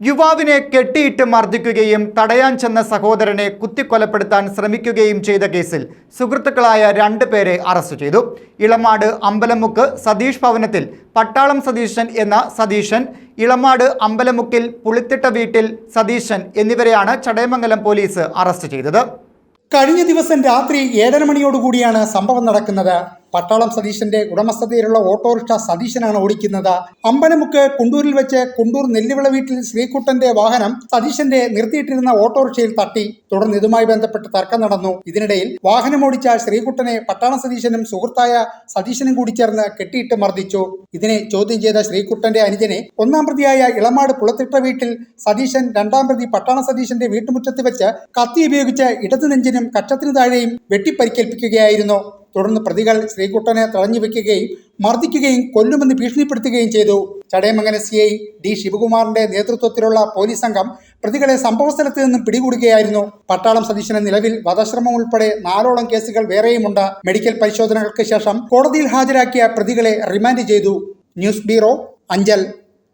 യുവാവിനെ കെട്ടിയിട്ട് മർദ്ദിക്കുകയും തടയാൻ ചെന്ന സഹോദരനെ കുത്തിക്കൊലപ്പെടുത്താൻ ശ്രമിക്കുകയും ചെയ്ത കേസിൽ സുഹൃത്തുക്കളായ രണ്ട് പേരെ അറസ്റ്റ് ചെയ്തു. ഇളമാട് അമ്പലമുക്ക് സതീഷ് ഭവനത്തിൽ പട്ടാളം സതീശൻ എന്ന സതീശൻ ഇളമാട് അമ്പലമുക്കിൽ പുളിത്തിട്ട വീട്ടിൽ സതീശൻ എന്നിവരെയാണ് ചടയമംഗലം പോലീസ് അറസ്റ്റ് ചെയ്തത്. കഴിഞ്ഞ ദിവസം രാത്രി ഏഴര മണിയോടുകൂടിയാണ് സംഭവം നടക്കുന്നത്. പട്ടാളം സതീശന്റെ ഉടമസ്ഥതയിലുള്ള ഓട്ടോറിക്ഷ സതീശനാണ് ഓടിക്കുന്നത്. അമ്പലമുക്ക് കുണ്ടൂരിൽ വെച്ച് കുണ്ടൂർ നെല്ലിവിള വീട്ടിൽ ശ്രീകുട്ടന്റെ വാഹനം സതീശന്റെ നിർത്തിയിട്ടിരുന്ന ഓട്ടോറിക്ഷയിൽ തട്ടി. തുടർന്ന് ഇതുമായി ബന്ധപ്പെട്ട് തർക്കം നടന്നു. ഇതിനിടയിൽ വാഹനമോടിച്ച ശ്രീകുട്ടനെ പട്ടാളം സതീശനും സുഹൃത്തായ സതീശനും കൂടി ചേർന്ന് കെട്ടിയിട്ട് മർദ്ദിച്ചു. ഇതിനെ ചോദ്യം ചെയ്ത ശ്രീകുട്ടന്റെ അനുജനെ ഒന്നാം പ്രതിയായ ഇളമാട് പുളത്തിട്ട വീട്ടിൽ സതീശൻ രണ്ടാം പ്രതി പട്ടാള സതീശന്റെ വീട്ടുമുറ്റത്ത് വെച്ച് കത്തി ഉപയോഗിച്ച് ഇടതു നെഞ്ചിനും കക്ഷത്തിനു താഴെയും വെട്ടിപ്പരിക്കേൽപ്പിക്കുകയായിരുന്നു. തുടർന്ന് പ്രതികൾ ശ്രീകുട്ടനെ തടഞ്ഞു വെക്കുകയും മർദ്ദിക്കുകയും കൊല്ലുമെന്ന് ഭീഷണിപ്പെടുത്തുകയും ചെയ്തു. ചടയമംഗലം സി ഐ ഡി ശിവകുമാറിന്റെ നേതൃത്വത്തിലുള്ള പോലീസ് സംഘം പ്രതികളെ സംഭവസ്ഥലത്ത് നിന്നും പിടികൂടുകയായിരുന്നു. പട്ടാളം സതീശന് നിലവിൽ വധശ്രമം ഉൾപ്പെടെ നാലോളം കേസുകൾ വേറെയുമുണ്ട്. മെഡിക്കൽ പരിശോധനകൾക്ക് ശേഷം കോടതിയിൽ ഹാജരാക്കിയ പ്രതികളെ റിമാൻഡ് ചെയ്തു. News bureau Anchal.